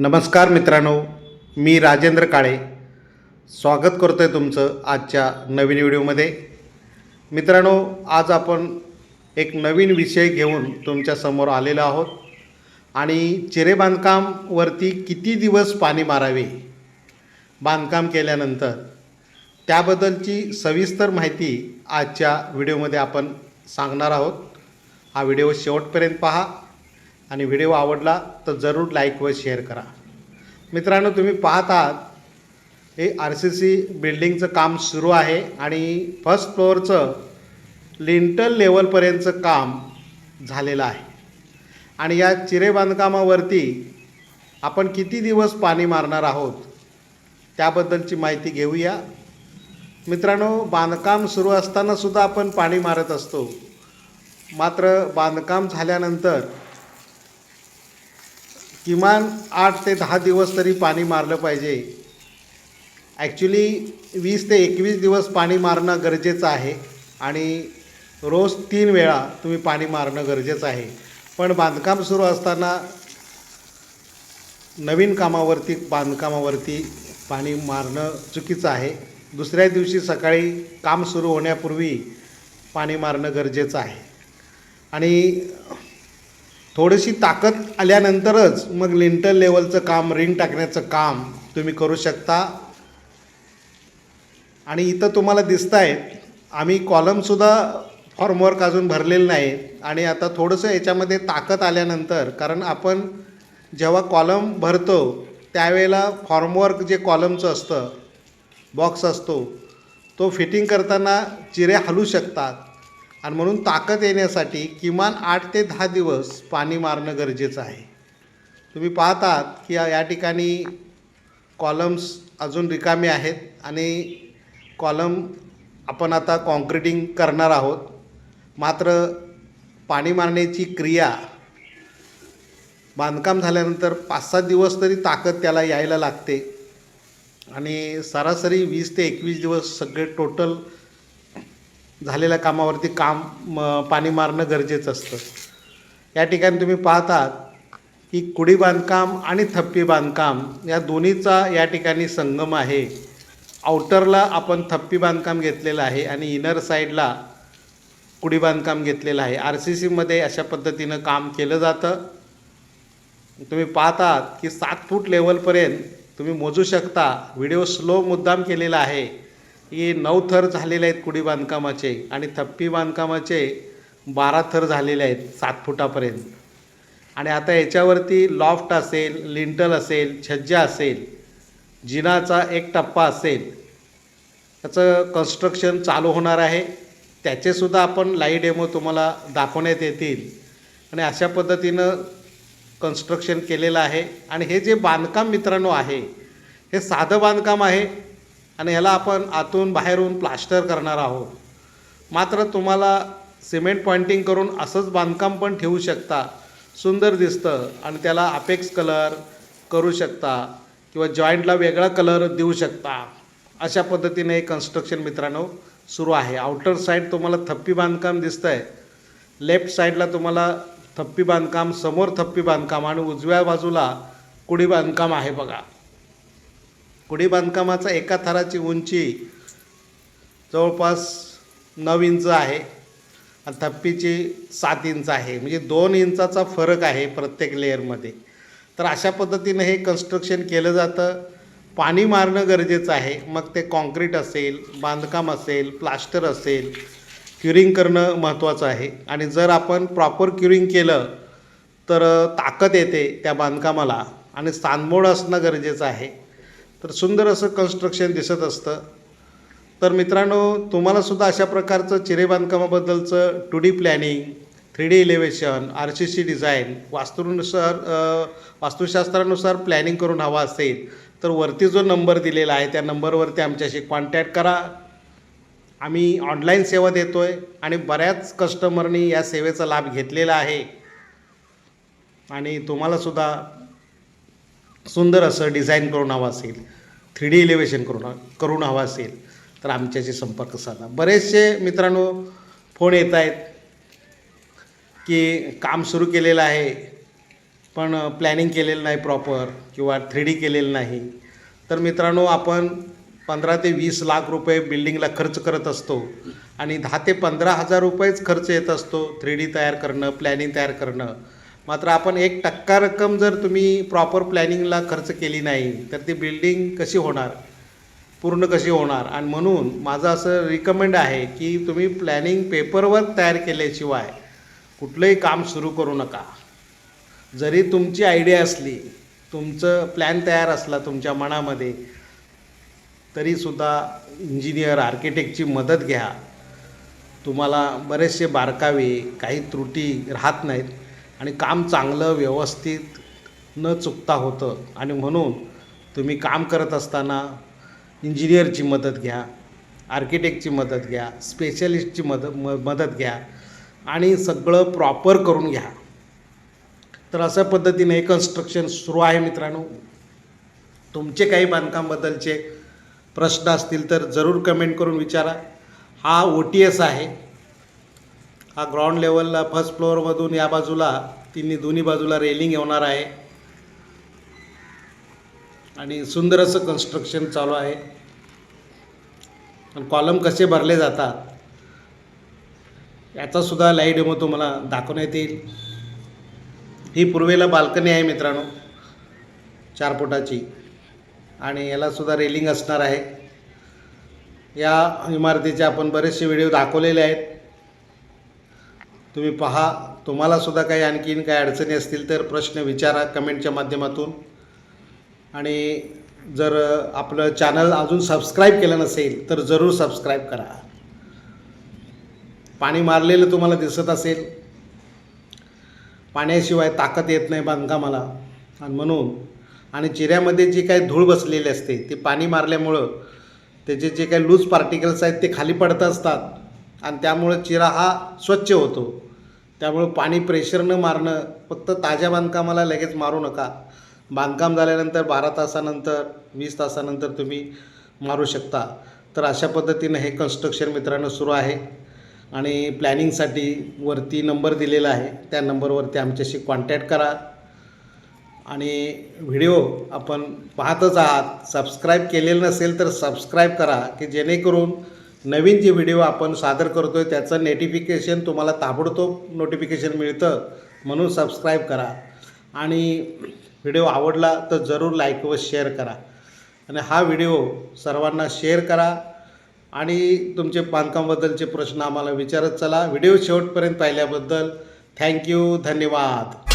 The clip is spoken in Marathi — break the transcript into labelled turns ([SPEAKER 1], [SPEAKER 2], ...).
[SPEAKER 1] नमस्कार मित्रांनो मी राजेंद्र काळे. स्वागत करतो आहे तुमचं आजच्या नवीन व्हिडिओमध्ये. मित्रांनो आज आपण एक नवीन विषय घेऊन तुमच्यासमोर आलेलो आहोत आणि चिरे बांधकामवरती किती दिवस पाणी मारावे? बांधकाम केल्यानंतर त्याबद्दलची सविस्तर माहिती आजच्या व्हिडिओमध्ये आपण सांगणार आहोत. हा व्हिडिओ शेवटपर्यंत पहा. आणि व्हिडिओ आवडला तर जरूर लाईक व शेअर करा. मित्रांनो तुम्ही पाहत आहात हे आर सी सी बिल्डिंगचं काम सुरू आहे आणि फर्स्ट फ्लोअरचं लिंटल लेवलपर्यंतचं काम झालेलं आहे. आणि या चिरे बांधकामावरती आपण किती दिवस पाणी मारणार आहोत त्याबद्दलची माहिती घेऊया. मित्रांनो बांधकाम सुरू असतानासुद्धा आपण पाणी मारत असतो. मात्र बांधकाम झाल्यानंतर किमान आठ ते दहा दिवस तरी पाणी मारलं पाहिजे. ॲक्च्युली वीस ते एकवीस दिवस पाणी मारणं गरजेचं आहे आणि रोज तीन वेळा तुम्ही पाणी मारणं गरजेचं आहे. पण बांधकाम सुरू असताना नवीन कामावरती बांधकामावरती पाणी मारणं चुकीचं आहे. दुसऱ्या दिवशी सकाळी काम सुरू होण्यापूर्वी पाणी मारणं गरजेचं आहे. आणि थोडीशी ताकद आल्यानंतरच मग लिंटल लेवलचं काम रिंग टाकण्याचं काम तुम्ही करू शकता. आणि इथं तुम्हाला दिसत आहेत आम्ही कॉलमसुद्धा फॉर्मवर्क अजून भरलेलं नाही. आणि आता थोडंसं याच्यामध्ये ताकद आल्यानंतर कारण आपण जेव्हा कॉलम भरतो त्यावेळेला फॉर्मवर्क जे कॉलमचं असतं बॉक्स असतो तो फिटिंग करताना चिरे हलू शकतात. आणि म्हणून ताकद येण्यासाठी किमान आठ ते दहा दिवस पाणी मारणं गरजेचं आहे. तुम्ही पाहतात की या ठिकाणी कॉलम्स अजून रिकामे आहेत आणि कॉलम आपण आता कॉन्क्रिटिंग करणार आहोत. मात्र पाणी मारण्याची क्रिया बांधकाम झाल्यानंतर पाच सात दिवस तरी ताकद त्याला यायला लागते. आणि सरासरी वीस ते एकवीस दिवस सगळे टोटल झालेल्या कामावरती काम म पाणी मारणं गरजेचं असतं. या ठिकाणी तुम्ही पाहतात की कुडी बांधकाम आणि थप्पी बांधकाम या दोन्हीचा या ठिकाणी संगम आहे. आउटरला आपण थप्पी बांधकाम घेतलेलं आहे आणि इनर साईडला कुडी बांधकाम घेतलेलं आहे. आर सी सीमध्ये अशा पद्धतीनं काम केलं जातं. तुम्ही पाहतात की सात फूट लेवलपर्यंत तुम्ही मोजू शकता. व्हिडिओ स्लो मुद्दाम केलेला आहे. की नऊ थर झालेले आहेत कुडी बांधकामाचे आणि थप्पी बांधकामाचे बारा थर झालेले आहेत सात फुटापर्यंत. आणि आता याच्यावरती लॉफ्ट असेल लिंटल असेल छज्जा असेल जिनाचा एक टप्पा असेल त्याचं कन्स्ट्रक्शन चालू होणार आहे. त्याचेसुद्धा आपण लाईव्ह डेमो तुम्हाला दाखवण्यात येतील. आणि अशा पद्धतीनं कन्स्ट्रक्शन केलेलं आहे. आणि हे जे बांधकाम मित्रांनो आहे हे साधं बांधकाम आहे. आणि ह्याला आपण आतून बाहेरून प्लास्टर करणार आहोत. मात्र तुम्हाला सिमेंट पॉइंटिंग करून असंच बांधकाम पण ठेवू शकता. सुंदर दिसतं आणि त्याला अपेक्स कलर करू शकता किंवा जॉईंटला वेगळा कलर देऊ शकता. अशा पद्धतीने हे कन्स्ट्रक्शन मित्रांनो सुरू आहे. आउटर साईड तुम्हाला थप्पी बांधकाम दिसतं आहे लेफ्ट साईडला तुम्हाला थप्पी बांधकाम समोर थप्पी बांधकाम आणि उजव्या बाजूला कुडी बांधकाम आहे बघा. गुढी बांधकामाचा एका थराची उंची जवळपास नऊ इंच आहे आणि थप्पीची सात इंच आहे. म्हणजे दोन इंचाचा फरक आहे प्रत्येक लेअरमध्ये तर अशा पद्धतीनं हे कन्स्ट्रक्शन केलं जातं. पाणी मारणं गरजेचं आहे. मग ते कॉन्क्रीट असेल बांधकाम असेल प्लास्टर असेल क्युरिंग करणं महत्त्वाचं आहे. आणि जर आपण प्रॉपर क्युरिंग केलं तर ताकद येते त्या बांधकामाला. आणि सांदमोड असणं गरजेचं आहे. तर सुंदर असं कन्स्ट्रक्शन दिसत असतं. तर मित्रांनो तुम्हालासुद्धा अशा प्रकारचं चिरे बांधकामाबद्दलचं two D planning three D elevation R C C design वास्तूनुसार वास्तुशास्त्रानुसार प्लॅनिंग करून हवा असेल तर वरती जो नंबर दिलेला आहे त्या नंबरवरती आमच्याशी कॉन्टॅक्ट करा. आम्ही ऑनलाईन सेवा देतो आहे आणि बऱ्याच कस्टमरनी या सेवेचा लाभ घेतलेला आहे. आणि तुम्हालासुद्धा सुंदर असं डिझाईन करून हवं असेल थ्री डी इलेव्हेशन करून करून हवं असेल तर आमच्याशी संपर्क साधा. बरेचसे मित्रांनो फोन येत आहेत की काम सुरू केलेलं आहे पण प्लॅनिंग केलेलं नाही प्रॉपर किंवा थ्री डी केलेलं नाही. तर मित्रांनो आपण पंधरा ते वीस लाख रुपये बिल्डिंगला खर्च करत असतो आणि दहा ते पंधरा हजार रुपयेच खर्च येत असतो थ्री डी तयार करणं प्लॅनिंग तयार करणं. मात्र आपण एक टक्का रक्कम जर तुम्ही प्रॉपर प्लॅनिंगला खर्च केली नाही तर ती बिल्डिंग कशी होणार? पूर्ण कशी होणार? आणि म्हणून माझं असं रिकमेंड आहे की तुम्ही प्लॅनिंग पेपरवर तयार केल्याशिवाय कुठलंही काम सुरू करू नका. जरी तुमची आयडिया असली तुमचं प्लॅन तयार असला तुमच्या मनामध्ये तरीसुद्धा इंजिनियर आर्किटेक्टची मदत घ्या. तुम्हाला बरेचसे बारकावे काही त्रुटी राहत नाहीत. आणि काम चांगलं व्यवस्थित न चुकता होतं. आणि म्हणून तुम्ही काम करत असताना इंजिनियरची मदत घ्या आर्किटेक्टची मदत घ्या स्पेशलिस्टची मदत म मदत घ्या आणि सगळं प्रॉपर करून घ्या. तर अशा पद्धतीने हे कन्स्ट्रक्शन सुरू आहे मित्रांनो. तुमचे काही बांधकामबद्दलचे प्रश्न असतील तर जरूर कमेंट करून विचारा. हा ओ टी एस आहे. हा ग्राउंड लेवलला फर्स्ट फ्लोअरमधून या बाजूला तिन्ही दोन्ही बाजूला रेलिंग येणार आहे. आणि सुंदर असं कन्स्ट्रक्शन चालू आहे. आणि कॉलम कसे भरले जातात याचासुद्धा लाईव्ह डेमो तुम्हाला दाखवण्यात येईल. ही पूर्वेला बाल्कनी आहे मित्रांनो चार फुटाची. आणि यालासुद्धा रेलिंग असणार आहे. या इमारतीचे आपण बरेचसे व्हिडिओ दाखवलेले आहेत. तुम्ही पहा तुम्हाला सुद्धा काही आणखीन काही अडचणी असतील तर प्रश्न विचारा कमेंटच्या माध्यमातून. आणि जर आपलं चॅनल अजून सबस्क्राईब केलं नसेल तर जरूर सबस्क्राईब करा. पाणी मारलेलं तुम्हाला दिसत असेल. पाण्याशिवाय ताकद येत नाही बांधकामाला. आणि म्हणून आणि चिऱ्यामध्ये जी काही धूळ बसलेली असते ती पाणी मारल्यामुळं त्याचे जे काही लूज पार्टिकल्स आहेत ते खाली पडत असतात. आणि त्यामुळं चिरा हा स्वच्छ होतो. त्यामुळं पाणी प्रेशर न मारणं फक्त ताज्या बांधकामाला लगेच मारू नका. बांधकाम झाल्यानंतर बारा तासानंतर वीस तासानंतर तुम्ही मारू शकता. तर अशा पद्धतीनं हे कन्स्ट्रक्शन मित्रांनो सुरू आहे. आणि प्लॅनिंगसाठी वरती नंबर दिलेला आहे. त्या नंबरवरती आमच्याशी कॉन्टॅक्ट करा. आणि व्हिडिओ आपण पाहतच आहात. सबस्क्राईब केलेलं नसेल तर सबस्क्राईब करा की जेणेकरून नवीन जे व्हिडिओ आपण सादर करतो आहे त्याचं नोटिफिकेशन तुम्हाला ताबडतोब नोटिफिकेशन मिळतं. म्हणून सबस्क्राईब करा. आणि व्हिडिओ आवडला तर जरूर लाईक व शेअर करा. आणि हा व्हिडिओ सर्वांना शेअर करा. आणि तुमचे बांधकामाबद्दलचे प्रश्न आम्हाला विचारत चला. व्हिडिओ शेवटपर्यंत पाहिल्याबद्दल थँक्यू धन्यवाद.